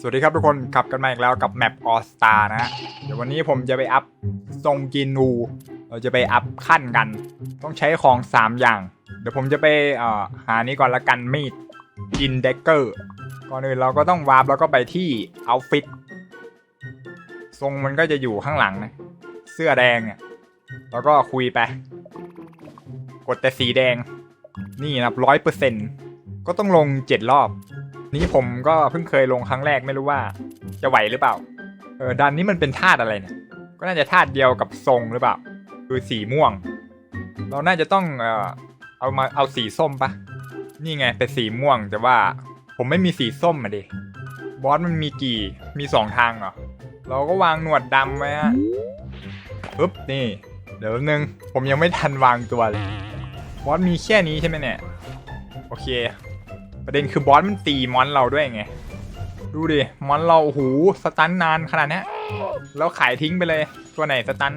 สวัสดีครับทุกคนกลับกันมาอีกแล้วกับแมปออสตานะฮะเดี๋ยววันนี้ผมจะไปอัพทรงจีนูเราจะไปอัพขั้นกัน ต้องใช้ของ 3 อย่าง เดี๋ยวผมจะไปเอ่อหานี้ก่อนละกันมีดจินเดกเกอร์ก่อนอื่นเราก็ต้องวาร์ปแล้วก็ไปที่เอาฟิตทรงมันก็จะอยู่ข้างหลังนะเสื้อแดงเนี่ยแล้วก็คุยไป กดแต่สีแดง นี่นะร้อยเปอร์เซ็นก็ต้องลงเจ็ดรอบ นี้ผมก็เพิ่งเคยลงครั้งแรกไม่รู้ว่าจะไหวหรือเปล่า เออดันนี้มันเป็นธาตุอะไรเนี่ย ก็น่าจะธาตุเดียวกับทรงหรือเปล่า คือสีม่วง เราน่าจะต้องเออเอามาเอาสีส้มปะ นี่ไงเป็นสีม่วงแต่ว่าผมไม่มีสีส้มอะดิ บอสมันมีกี่ มีสองทางเหรอ เราก็วางหนวดดำไว้ฮะปึ๊บนี่ เดี๋ยวนึง ผมยังไม่ทันวางตัวเลย บอสมีแค่นี้ใช่ไหมเนี่ย โอเค ประเด็นคือบอสมันตีมอนเราด้วยไง ดูดิ มอนเราโอ้โหสตันนานขนาดนี้แล้วขายทิ้งไปเลย ตัวไหนสตัน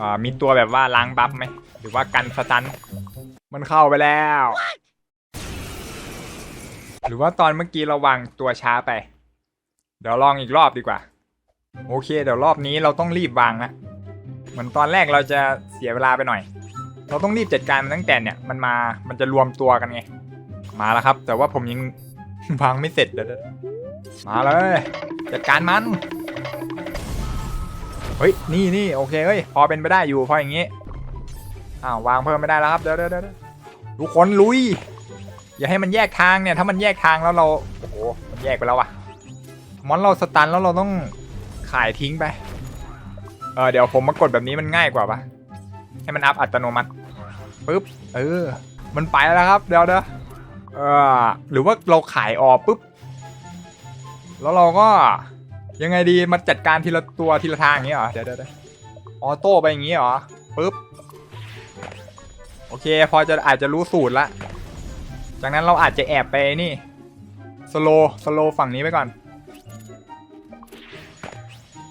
อ่ามีตัวแบบว่าล้างบัฟไหม หรือว่ากันสตัน มันเข้าไปแล้ว หรือว่าตอนเมื่อกี้เราวางตัวช้าไป เดี๋ยวลองอีกรอบดีกว่า โอเค เดี๋ยวรอบนี้เราต้องรีบวางนะเหมือนตอนแรกเราจะเสียเวลาไปหน่อย เราต้องรีบจัดการมันตั้งแต่เนี่ย มันมา มันจะรวมตัวกันไง มาแล้วครับ แต่ว่าผมยังวางไม่เสร็จเดี๋ยวมาเลยจัดการมัน เฮ้ย นี่นี่โอเคเฮ้ย พอเป็นไปได้อยู่พออย่างงี้ อ้าววางเพิ่มไม่ได้แล้วครับ เดี๋ยวเดี๋ยวเดี๋ยวทุกคนลุย อย่าให้มันแยกทางเนี่ย ถ้ามันแยกทางแล้วเรา โอ้โห มันแยกไปแล้วว่ะมอนเราสตันแล้วเราต้องขายทิ้งไป เออเดี๋ยวผมมากดแบบนี้มันง่ายกว่าปะให้มันอัพอัตโนมัติปึ๊บ เออ มันไปแล้วครับ เดี๋ยวเดี๋ยวเออ หรือว่าเราขายออกปุ๊บ แล้วเราก็ยังไงดีมาจัดการทีละตัวทีละทางอย่างนี้เหรอ เดี๋ยวเดี๋ยวออโต้ไปอย่างนี้เหรอปึ๊บ โอเค พอจะอาจจะรู้สูตรละ จากนั้นเราอาจจะแอบไปนี่ สโลสโลฝั่งนี้ไปก่อน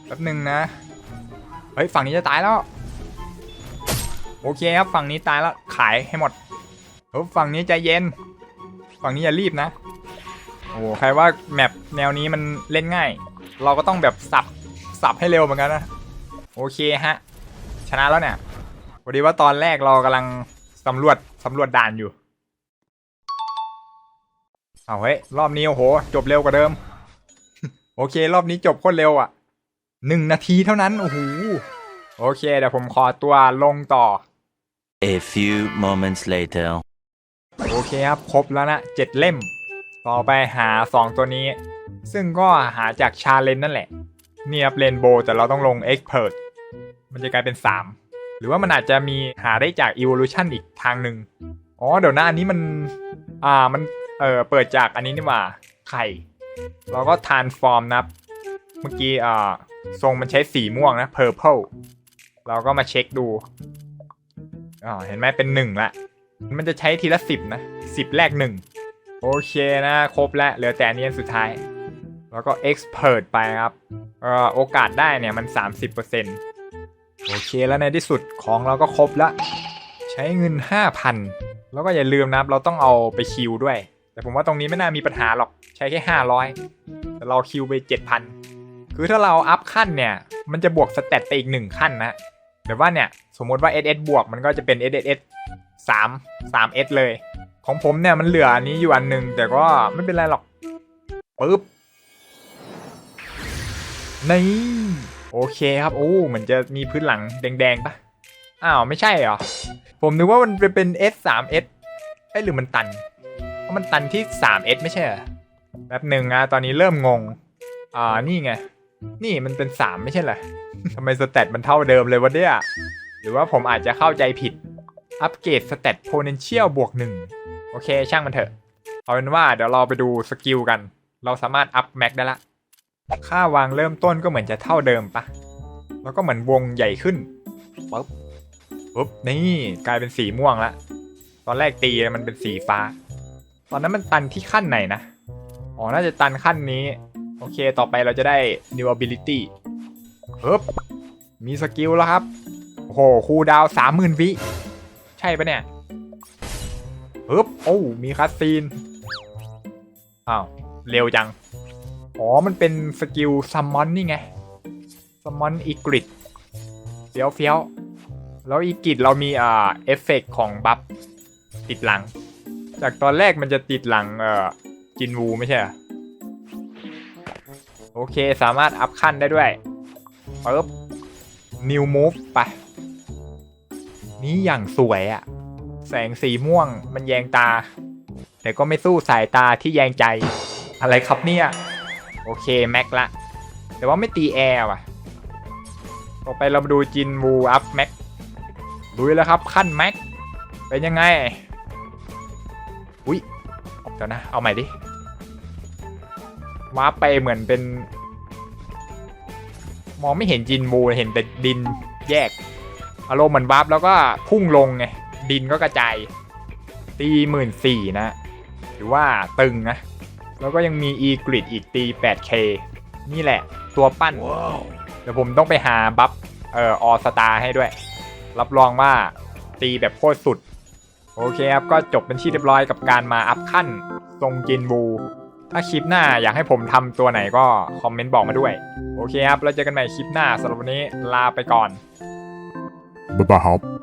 แป๊บหนึ่งนะ เฮ้ย ฝั่งนี้จะตายแล้ว โอเคครับ ฝั่งนี้ตายแล้ว ขายให้หมดเฮ้ฝั่งนี้ใจเย็น ฝั่งนี้อย่ารีบนะ โอ้ใครว่าแมปแนวนี้มันเล่นง่าย เราก็ต้องแบบสับสับให้เร็วเหมือนกันนะ โอเคฮะ ชนะแล้วเนี่ยพอดีว่าตอนแรกเรากำลังสำรวจสำรวจด่านอยู่ เอาเฮ้ยรอบนี้โอ้โห จบเร็วกว่าเดิม โอเค รอบนี้จบโคตรเร็วอะหนึ่งนาทีเท่านั้น โอ้โห โอเค เดี๋ยวผมขอตัวลงต่อ A few moments later. โอเคครับ ครบแล้วนะเจ็ดเล่ม ต่อไปหา 2 ตัวนี้ ซึ่งก็หาจากชาเลนนั่นแหละ นี่ครับเรนโบแต่เราต้องลง Expert มันจะกลายเป็น 3 หรือว่ามันอาจจะมีหาได้จาก Evolution อีกทางหนึ่งอ๋อ เดี๋ยวนะอันนี้มัน อ่า มัน เออเปิดจากอันนี้นี่หว่า ไข่ เราก็ transform นะครับเมื่อกี้ อ่า ทรงมันใช้สีม่วงนะ purple เราก็มาเช็คดู อ่า เห็นไหมเป็นหนึ่งละ มันจะใช้ทีละสิบนะสิบแรกหนึ่งโอเคนะ ครบแล้วเหลือแต่อันนี้อันสุดท้าย แล้วก็ expert ไปครับเอ่อโอกาสได้เนี่ยมัน 30%โอเคแล้วในที่สุดของเราก็ครบแล้ว ใช้เงิน 5,000 แล้วก็อย่าลืมนะครับเราต้องเอาไปคิวด้วย แต่ผมว่าตรงนี้ไม่น่ามีปัญหาหรอกใช้แค่ 500 แต่เราคิวไป 7,000 คือถ้าเราอัพขั้นเนี่ย มันจะบวกสเตตไปอีก 1 ขั้นนะแต่ว่าเนี่ย สมมติว่า SS บวกมันก็จะเป็น SSS สามสามเอสเลย ของผมเนี่ยมันเหลืออันนี้อยู่อันหนึ่งแต่ก็ไม่เป็นไรหรอกปึ๊บนี่โอเคครับโอ้เหมือนจะมีพื้นหลังแดงๆปะอ้าวไม่ใช่เหรอ ผมนึกว่ามันเป็น S 3 S เอ้หรือมันตันเพราะมันตันที่ 3 S ไม่ใช่เหรอแป๊บหนึ่งนะตอนนี้เริ่มงง อ่านี่ไง นี่มันเป็น 3 ไม่ใช่เหรอทำไมสเตตมันเท่าเดิมเลยวะเนี่ย หรือว่าผมอาจจะเข้าใจผิด อัปเกรดสเตตโพเนนเชียลบวกหนึ่งโอเค ช่างมันเถอะ เอาเป็นว่าเดี๋ยวเราไปดูสกิลกัน เราสามารถอัพแม็กได้ละ ค่าวางเริ่มต้นก็เหมือนจะเท่าเดิมปะ แล้วก็เหมือนวงใหญ่ขึ้นปุ๊บปุ๊บนี่กลายเป็นสีม่วงละ ตอนแรกตีมันเป็นสีฟ้า ตอนนั้นมันตันที่ขั้นไหนนะ อ๋อ น่าจะตันขั้นนี้ โอเค ต่อไปเราจะได้ new ability ปึ๊บมีสกิลแล้วครับ โอ้โห คูลดาวสามหมื่นวิใช่ปะเนี่ยปึ๊บโอ้มีคัสซีนอ้าวเร็วจัง อ๋อ มันเป็นสกิลซัมมอนนี่ไงซัมมอนอีกริดเฟี้ยวเฟี้ยว แล้วอีกริดเรามีอ่าเอฟเฟกของบัฟติดหลัง จากตอนแรกมันจะติดหลังเอ่อจินวูไม่ใช่เหรอโอเคสามารถอัพขั้นได้ด้วยปึ๊บ new move ไป นี่อย่างสวยอะแสงสีม่วงมันแยงตา แต่ก็ไม่สู้สายตาที่แยงใจ อะไรครับเนี่ย โอเค แม็กละ แต่ว่าไม่ตีแอร์ว่ะ ต่อไปเรามาดูจินวูอัพแม็กลุยแล้วครับ ขั้นแม็ก เป็นยังไง อุ้ยเดี๋ยวนะ เอาใหม่ดิวาร์ปไปเหมือนเป็น มองไม่เห็นจินวูเห็นแต่ดินแยก อารมณ์เหมือนวาร์ปแล้วก็พุ่งลงไง ดินก็กระจาย ตีหมื่นสี่นะถือว่าตึงนะ แล้วก็ยังมี e g r i d อีกตี 8k นี่แหละ ตัวปั้นเดี๋ยวผมต้องไปหาบัฟเอ่ออสตาให้ด้วย รับรองว่าตีแบบโคตรสุด โอเคครับ ก็จบเป็นที่เรียบร้อยกับการมาอัพขั้น ทรงจินบู ถ้าคลิปหน้าอยากให้ผมทำตัวไหนก็คอมเมนต์บอกมาด้วย โอเคครับ แล้วเจอกันใหม่คลิปหน้าสำหรับวันนี้ลาไปก่อน บ๊ายบายครับ